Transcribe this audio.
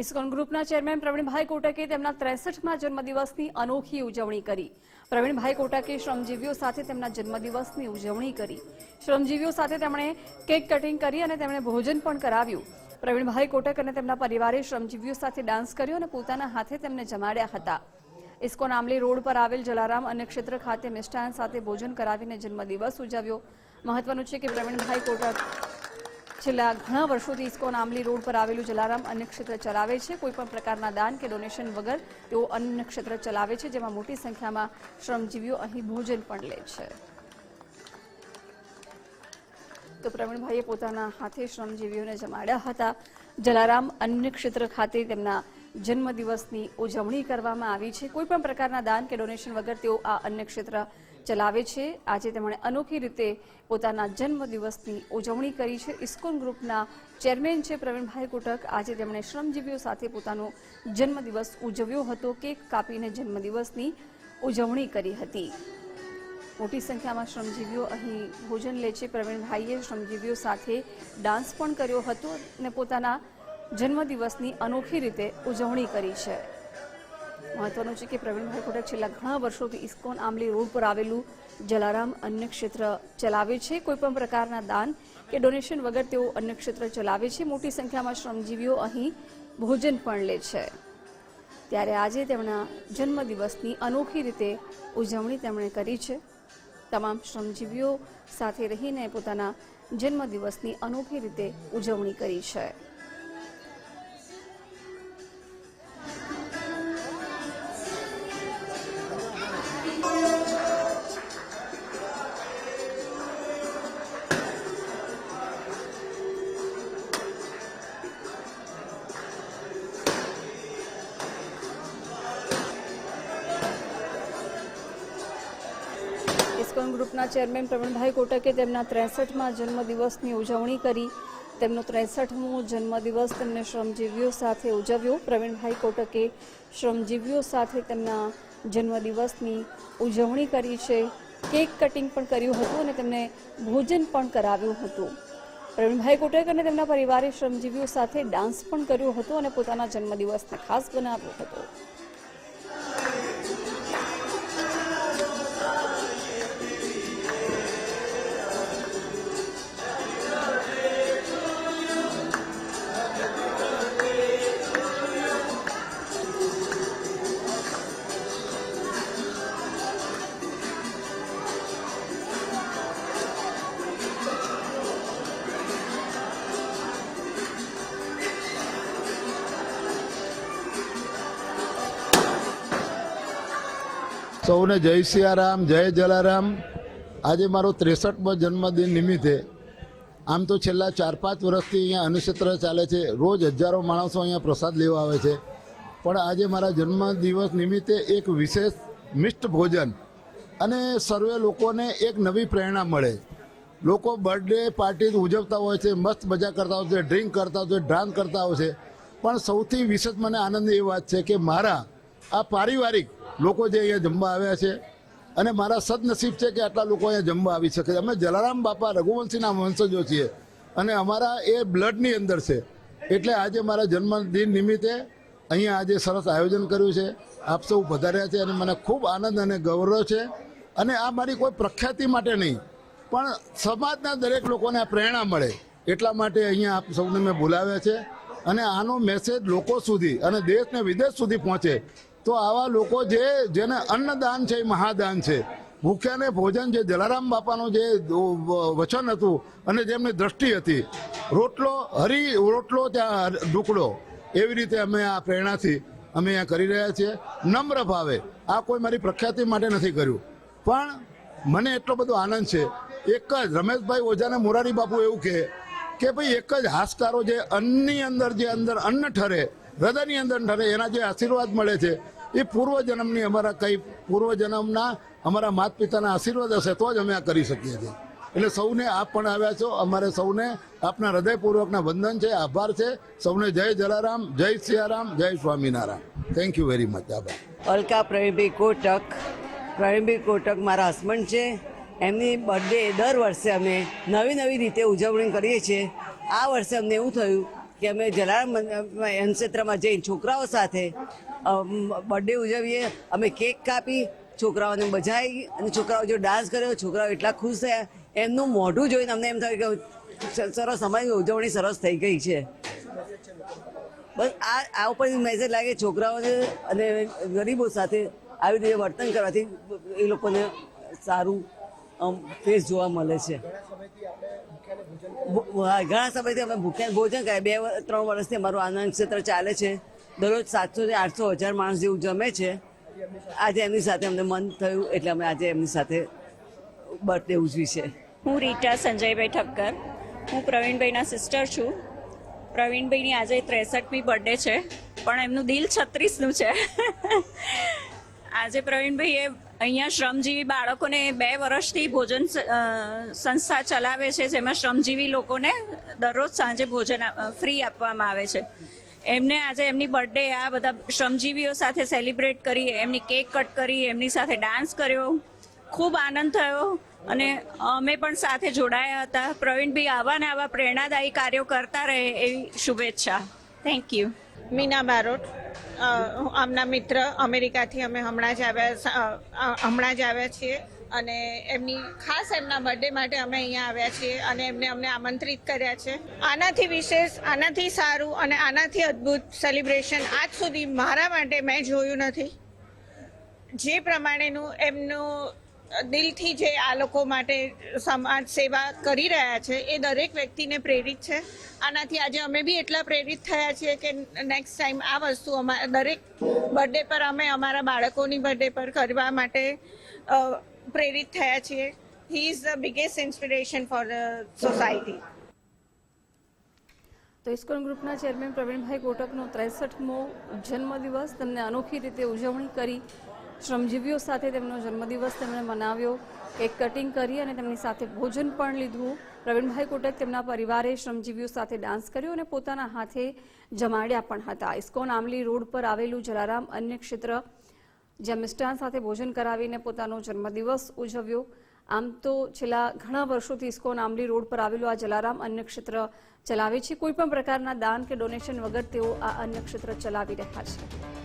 ISKCON ગ્રુપના chairman Pravinbhai કોટકે તેમના ત્રેસઠમાં જન્મદિવસની અનોખી ઉજવણી કરી. પ્રવીણભાઈ કોટકે શ્રમજીવીઓ સાથે તેમના જન્મદિવસની ઉજવણી કરી. શ્રમજીવીઓ સાથે તેમણે કેક કટિંગ કરી અને તેમણે ભોજન પણ કરાવ્યું. પ્રવીણભાઈ કોટક અને તેમના પરિવારે શ્રમજીવીઓ સાથે ડાન્સ કર્યો અને પોતાના હાથે તેમને જમાડ્યા હતા. ઇસ્કોન આમલી રોડ પર આવેલ જલારામ અન્નક્ષેત્ર ખાતે મિષ્ટાન સાથે ભોજન કરાવીને જન્મદિવસ ઉજવ્યો. મહત્વનું છે કે પ્રવીણભાઈ કોટક છેલ્લા ઘણા વર્ષોથી ઇસ્કોન આમલી રોડ પર આવેલું જલારામ અન્ય ક્ષેત્ર ચલાવે છે. કોઈપણ પ્રકારના દાન કે ડોનેશન વગર તેઓ અન્ય ક્ષેત્ર ચલાવે છે, જેમાં મોટી સંખ્યામાં શ્રમજીવીઓ અહીં ભોજન પણ લે છે. તો પ્રવીણભાઈએ પોતાના હાથે શ્રમજીવીઓને જમાડ્યા હતા. જલારામ અન્ય ક્ષેત્ર ખાતે તેમના જન્મદિવસની ઉજવણી કરવામાં આવી છે. કોઈપણ પ્રકારના દાન કે ડોનેશન વગર તેઓ આ અન્ય ક્ષેત્ર ચલાવે છે. આજે તેમણે અનોખી રીતે પોતાના જન્મદિવસની ઉજવણી કરી છે. ઇસ્કોન ગ્રુપના ચેરમેન છે પ્રવીણભાઈ કોટક. આજે તેમણે શ્રમજીવીઓ સાથે પોતાનો જન્મદિવસ ઉજવ્યો હતો. કેક કાપીને જન્મદિવસની ઉજવણી કરી હતી. મોટી સંખ્યામાં શ્રમજીવીઓ અહીં ભોજન લે છે. પ્રવીણભાઈએ શ્રમજીવીઓ સાથે ડાન્સ પણ કર્યો હતો અને પોતાના જન્મદિવસની અનોખી રીતે ઉજવણી કરી છે. મહત્વનું છે કે પ્રવીણભાઈ કોટક છેલ્લા ઘણા વર્ષોથી ઇસ્કોન આમલી રોડ પર આવેલું જલારામ અન્ય ક્ષેત્ર ચલાવે છે. કોઈપણ પ્રકારના દાન કે ડોનેશન વગર તેઓ અન્ય ક્ષેત્ર ચલાવે છે. મોટી સંખ્યામાં શ્રમજીવીઓ અહીં ભોજન પણ લે છે. ત્યારે આજે તેમના જન્મદિવસની અનોખી રીતે ઉજવણી તેમણે કરી છે. તમામ શ્રમજીવીઓ સાથે રહીને પોતાના જન્મદિવસની અનોખી રીતે ઉજવણી કરી છે. ઇસ્કોન ગ્રુપના ચેરમેન પ્રવીણભાઈ કોટકે તેમના ત્રેસઠમાં જન્મદિવસની ઉજવણી કરી. તેમનો ત્રેસઠમો જન્મદિવસ તેમને શ્રમજીવીઓ સાથે ઉજવ્યો. પ્રવીણભાઈ કોટકે શ્રમજીવીઓ સાથે તેમના જન્મદિવસની ઉજવણી કરી છે. કેક કટિંગ પણ કર્યું હતું અને તેમને ભોજન પણ કરાવ્યું હતું. પ્રવીણભાઈ કોટક અને તેમના પરિવારે શ્રમજીવીઓ સાથે ડાન્સ પણ કર્યો હતો અને પોતાના જન્મદિવસને ખાસ બનાવ્યો હતો. સૌને જય સિયારામ, જય જલારામ. આજે મારો ત્રેસઠમો જન્મદિન નિમિત્તે આમ તો છેલ્લા ચાર પાંચ વર્ષથી અહીંયા અનુક્ષેત્ર ચાલે છે. રોજ હજારો માણસો અહીંયા પ્રસાદ લેવા આવે છે. પણ આજે મારા જન્મદિવસ નિમિત્તે એક વિશેષ મિષ્ટ ભોજન અને સર્વે લોકોને એક નવી પ્રેરણા મળે. લોકો બર્થડે પાર્ટી ઉજવતા હોય છે, મસ્ત મજા કરતા હોય છે, ડ્રિંક કરતા હોય છે ડાન્સ કરતા હોય છે. પણ સૌથી વિશેષ મને આનંદ એ વાત છે કે મારા આ પારિવારિક લોકો જે અહીંયા જમવા આવ્યા છે અને મારા સદનસીબ છે કે આટલા લોકો અહીંયા જમવા આવી શકે અમે જલારામ બાપા રઘુવંશીના વંશજો છીએ અને અમારા એ બ્લડની અંદર છે. એટલે આજે મારા જન્મદિન નિમિત્તે અહીંયા આજે સરસ આયોજન કર્યું છે. આપ સૌ પધાર્યા છે અને મને ખૂબ આનંદ અને ગૌરવ છે. અને આ મારી કોઈ પ્રખ્યાતિ માટે નહીં, પણ સમાજના દરેક લોકોને આ પ્રેરણા મળે એટલા માટે અહીંયા આપ સૌને મેં બોલાવ્યા છે. અને આનો મેસેજ લોકો સુધી અને દેશ ને વિદેશ સુધી પહોંચે તો આવા લોકો જે, જેને અન્નદાન છે, એ મહાદાન છે. ભૂખ્યાને ભોજન જે જલારામ બાપાનું જે વચન હતું અને જેમની દ્રષ્ટિ હતી, રોટલો, હરી રોટલો ત્યાં ઢુકડો. એવી રીતે અમે આ પ્રેરણાથી અમે અહીંયા કરી રહ્યા છીએ. નમ્ર ભાવે, આ કોઈ મારી પ્રખ્યાતિ માટે નથી કર્યું. પણ મને એટલો બધો આનંદ છે. એક જ રમેશભાઈ ઓઝાને મોરારી બાપુ એવું કહે કે ભાઈ, એક જ હાશકારો જે અન્નની અંદર, જે અંદર અન્ન ઠરે હૃદયની અંદર ઠરે, એના જે આશીર્વાદ મળે છે, એ પૂર્વજન્મની અમારા કઈ પૂર્વજન્મના અમારા માતા પિતાના આશીર્વાદ હશે તો જ અમે આ કરી શકીએ છીએ. એટલે સૌને આપ પણ આવ્યા છો. અમારે સૌને આપના હૃદયપૂર્વકના વંદન છે, આભાર છે. સૌને જય જલારામ, જય સિયારામ, જય Swaminarayan. Thank you very much આભાર. અલકા પ્રવીણભાઈ કોટક. પ્રવીણભાઈ કોટક મારા હસબન્ડ છે. એમની બર્થડે દર વર્ષે અમે નવી નવી રીતે ઉજવણી કરીએ છીએ. આ વર્ષે અમને એવું થયું કે અમે જલારામ ક્ષેત્રમાં જઈને છોકરાઓ સાથે બર્થડે ઉજવીએ, અમે કેક કાપી, છોકરાઓને બજાવી અને છોકરાઓ જો ડાન્સ કર્યો છોકરાઓ એટલા ખુશ થયા. એમનું મોઢું જોઈને અમને એમ થયું કે સરસ અમારી ઉજવણી સરસ થઈ ગઈ છે. બસ આ આ ઉપર મેસેજ લાગે છોકરાઓને અને ગરીબો સાથે આવી રીતે વર્તન કરવાથી એ લોકોને સારું ફેસ જોવા મળે છે. ઘણા સમયથી અમે ભૂખ્યા ભોજન કરે બે ત્રણ વર્ષથી અમારું આનંદ ક્ષેત્ર ચાલે છે. દરરોજ સાતસો થી આઠસો હજાર માણસ જેવું જમે છે. આજે એમની સાથે અમને મન થયું એટલે અમે આજે એમની સાથે બર્થડે ઉજવી છે. હું રીટા સંજયભાઈ ઠક્કર. હું પ્રવીણભાઈના સિસ્ટર છું. પ્રવીણભાઈની આજે ત્રેસઠમી બર્થડે છે, પણ એમનું દિલ છત્રીસનું છે. આજે પ્રવીણભાઈએ અહીંયા શ્રમજીવી બાળકોને બે વર્ષથી ભોજન સંસ્થા ચલાવે છે, જેમાં શ્રમજીવી લોકોને દરરોજ સાંજે ભોજન ફ્રી આપવામાં આવે છે. એમને આજે એમની બર્થડે, આ બધા શ્રમજીવીઓ સાથે સેલિબ્રેટ કરી એમની કેક કટ કરી એમની સાથે ડાન્સ કર્યો. ખૂબ આનંદ થયો અને અમે પણ સાથે જોડાયા હતા. પ્રવીણભાઈ આવા ને આવા પ્રેરણાદાયી કાર્યો કરતા રહે એવી શુભેચ્છા. Thank you Meena Barot. આમના મિત્ર અમેરિકાથી અમે હમણાં જ આવ્યા હમણાં જ આવ્યા છીએ અને એમની ખાસ એમના બર્થડે માટે અમે અહીંયા આવ્યા છીએ અને એમને અમને આમંત્રિત કર્યા છે. આનાથી વિશેષ, આનાથી સારું અને આનાથી અદ્ભુત સેલિબ્રેશન આજ સુધી મારા માટે મેં જોયું નથી. જે પ્રમાણેનું એમનું દિલથી જે આ લોકો માટે સમાજ સેવા કરી રહ્યા છે, એ દરેક વ્યક્તિને પ્રેરિત છે. આનાથી આજે અમે બી એટલા પ્રેરિત થયા છીએ કે નેક્સ્ટ ટાઈમ આ વસ્તુ અમારા દરેક બર્થડે પર અમે અમારા બાળકોની બર્થડે પર કરવા માટે પ્રેરિત થયા છીએ. He is the biggest inspiration for society તો ઇસ્કોન ગ્રુપના ચેરમેન પ્રવીણભાઈ કોટકનો ત્રેસઠમો જન્મદિવસ, તેમને અનોખી રીતે ઉજવણી કરી. શ્રમજીવીઓ સાથે તેમનો જન્મદિવસ તેમણે મનાવ્યો. કેક કટિંગ કરી અને તેમની સાથે ભોજન પણ લીધું. પ્રવીણભાઈ કોટક તેમના પરિવારે શ્રમજીવીઓ સાથે ડાન્સ કર્યો અને પોતાના હાથે જમાડ્યા પણ હતા. ઇસ્કોન આમલી રોડ પર આવેલું જલારામ અન્ય ક્ષેત્ર, જ્યાં મિષ્ટાન સાથે ભોજન કરાવીને પોતાનો જન્મદિવસ ઉજવ્યો. આમ તો છેલ્લા ઘણા વર્ષોથી ઇસ્કોન આમલી રોડ પર આવેલું આ જલારામ અન્ય ક્ષેત્ર ચલાવે છે. કોઈપણ પ્રકારના દાન કે ડોનેશન વગર તેઓ આ અન્ય ક્ષેત્ર ચલાવી રહ્યા છે.